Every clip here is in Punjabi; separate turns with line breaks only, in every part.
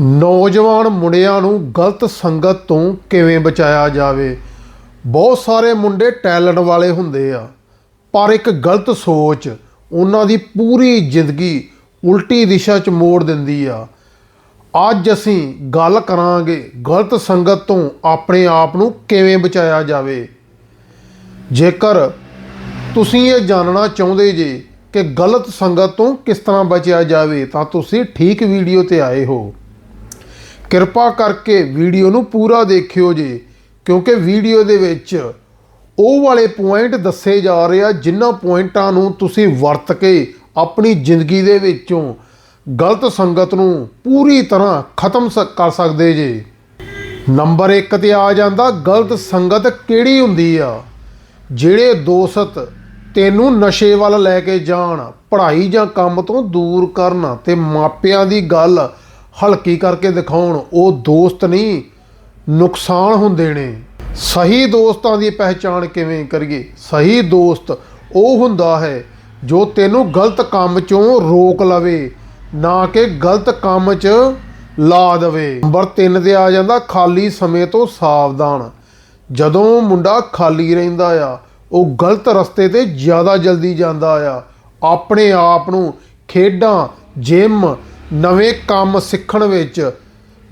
ਨੌਜਵਾਨ ਮੁੰਡਿਆਂ ਨੂੰ ਗਲਤ ਸੰਗਤ ਤੋਂ ਕਿਵੇਂ ਬਚਾਇਆ ਜਾਵੇ? ਬਹੁਤ ਸਾਰੇ ਮੁੰਡੇ ਟੈਲੈਂਟ ਵਾਲੇ ਹੁੰਦੇ ਆ, ਪਰ ਇੱਕ ਗਲਤ ਸੋਚ ਉਹਨਾਂ ਦੀ ਪੂਰੀ ਜ਼ਿੰਦਗੀ ਉਲਟੀ ਦਿਸ਼ਾ 'ਚ ਮੋੜ ਦਿੰਦੀ ਆ। ਅੱਜ ਅਸੀਂ ਗੱਲ ਕਰਾਂਗੇ ਗਲਤ ਸੰਗਤ ਤੋਂ ਆਪਣੇ ਆਪ ਨੂੰ ਕਿਵੇਂ ਬਚਾਇਆ ਜਾਵੇ। ਜੇਕਰ ਤੁਸੀਂ ਇਹ ਜਾਣਨਾ ਚਾਹੁੰਦੇ ਜੇ ਕਿ ਗਲਤ ਸੰਗਤ ਤੋਂ ਕਿਸ ਤਰ੍ਹਾਂ ਬਚਿਆ ਜਾਵੇ, ਤਾਂ ਤੁਸੀਂ ਠੀਕ ਵੀਡੀਓ ਤੇ ਆਏ ਹੋ। ਕਿਰਪਾ ਕਰਕੇ ਵੀਡੀਓ ਨੂੰ ਪੂਰਾ ਦੇਖਿਓ ਜੀ, ਕਿਉਂਕਿ ਵੀਡੀਓ ਦੇ ਵਿੱਚ ਉਹ ਵਾਲੇ ਪੁਆਇੰਟ ਦੱਸੇ ਜਾ ਰਹੇ ਆ, ਜਿਨ੍ਹਾਂ ਪੁਆਇੰਟਾਂ ਨੂੰ ਤੁਸੀਂ ਵਰਤ ਕੇ ਆਪਣੀ ਜ਼ਿੰਦਗੀ ਦੇ ਵਿੱਚੋਂ ਗਲਤ ਸੰਗਤ ਨੂੰ ਪੂਰੀ ਤਰ੍ਹਾਂ ਖਤਮ ਸ- ਕਰ ਸਕਦੇ ਜੇ। ਨੰਬਰ 1 ਤੇ ਆ ਜਾਂਦਾ, ਗਲਤ ਸੰਗਤ ਕਿਹੜੀ ਹੁੰਦੀ ਆ? ਜਿਹੜੇ ਦੋਸਤ ਤੈਨੂੰ ਨਸ਼ੇ ਵੱਲ ਲੈ ਕੇ ਜਾਣ, ਪੜ੍ਹਾਈ ਜਾਂ ਕੰਮ ਤੋਂ ਦੂਰ ਕਰਨ ਤੇ ਮਾਪਿਆਂ ਦੀ ਗੱਲ ਹਲਕੀ ਕਰਕੇ ਦਿਖਾਉਣ, ਉਹ ਦੋਸਤ ਨਹੀਂ, ਨੁਕਸਾਨ ਹੁੰਦੇ ਨੇ। ਸਹੀ ਦੋਸਤਾਂ ਦੀ ਪਹਿਚਾਣ ਕਿਵੇਂ ਕਰੀਏ? ਸਹੀ ਦੋਸਤ ਉਹ ਹੁੰਦਾ ਹੈ ਜੋ ਤੈਨੂੰ ਗਲਤ ਕੰਮ ਚੋਂ ਰੋਕ ਲਵੇ, ਨਾ ਕਿ ਗਲਤ ਕੰਮ 'ਚ ਲਾ ਦੇਵੇ। ਨੰਬਰ 3 ਤੇ ਆ ਜਾਂਦਾ, ਖਾਲੀ ਸਮੇਂ ਤੋਂ ਸਾਵਧਾਨ। ਜਦੋਂ ਮੁੰਡਾ ਖਾਲੀ ਰਹਿੰਦਾ ਆ, ਉਹ ਗਲਤ ਰਸਤੇ ਤੇ ਜ਼ਿਆਦਾ ਜਲਦੀ ਜਾਂਦਾ ਆ। ਆਪਣੇ ਆਪ ਨੂੰ ਖੇਡਾਂ, ਜਿਮ ਨਵੇਂ ਕੰਮ ਸਿੱਖਣ ਵਿੱਚ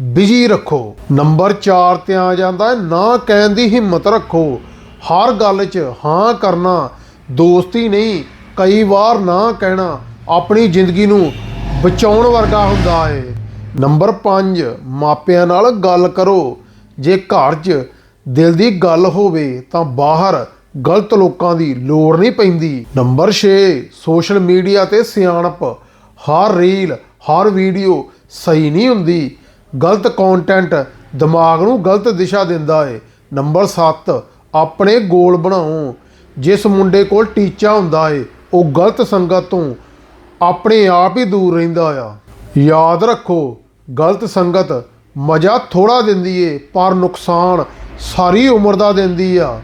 ਬਿਜ਼ੀ ਰੱਖੋ। ਨੰਬਰ 4 ਤੇ ਆ ਜਾਂਦਾ ਹੈ, ਨਾ ਕਹਿਣ ਦੀ ਹਿੰਮਤ ਰੱਖੋ। ਹਰ ਗੱਲ 'ਚ ਹਾਂ ਕਰਨਾ, ਦੋਸਤੀ ਨਹੀਂ, ਕਈ ਵਾਰ ਨਾ ਕਹਿਣਾ, ਆਪਣੀ ਜ਼ਿੰਦਗੀ ਨੂੰ ਬਚਾਉਣ ਵਰਗਾ ਹੁੰਦਾ ਹੈ। ਨੰਬਰ 5 ਮਾਪਿਆਂ ਨਾਲ ਗੱਲ ਕਰੋ। ਜੇ ਘਰ 'ਚ ਦਿਲ ਦੀ ਗੱਲ ਹੋਵੇ ਤਾਂ ਬਾਹਰ ਗਲਤ ਲੋਕਾਂ ਦੀ ਲੋੜ ਨਹੀਂ ਪੈਂਦੀ। ਨੰਬਰ 6 ਸੋਸ਼ਲ ਮੀਡੀਆ ਤੇ ਸਿਆਣਪ। ਹਰ ਰੀਲ ਹਰ ਵੀਡੀਓ ਸਹੀ ਨਹੀਂ ਹੁੰਦੀ। ਗਲਤ ਕੰਟੈਂਟ ਦਿਮਾਗ ਨੂੰ ਗਲਤ ਦਿਸ਼ਾ ਦਿੰਦਾ ਹੈ ਨੰਬਰ 7 ਆਪਣੇ ਗੋਲ ਬਣਾਓ। ਜਿਸ ਮੁੰਡੇ ਕੋਲ ਟੀਚਾ ਹੁੰਦਾ ਹੈ ਉਹ ਗਲਤ ਸੰਗਤ ਤੋਂ ਆਪਣੇ ਆਪ ਹੀ ਦੂਰ ਰਹਿੰਦਾ ਆ। ਯਾਦ ਰੱਖੋ, ਗਲਤ ਸੰਗਤ ਮਜ਼ਾ ਥੋੜਾ ਦਿੰਦੀ ਏ, ਪਰ ਨੁਕਸਾਨ ਸਾਰੀ ਉਮਰ ਦਾ ਦਿੰਦੀ ਆ।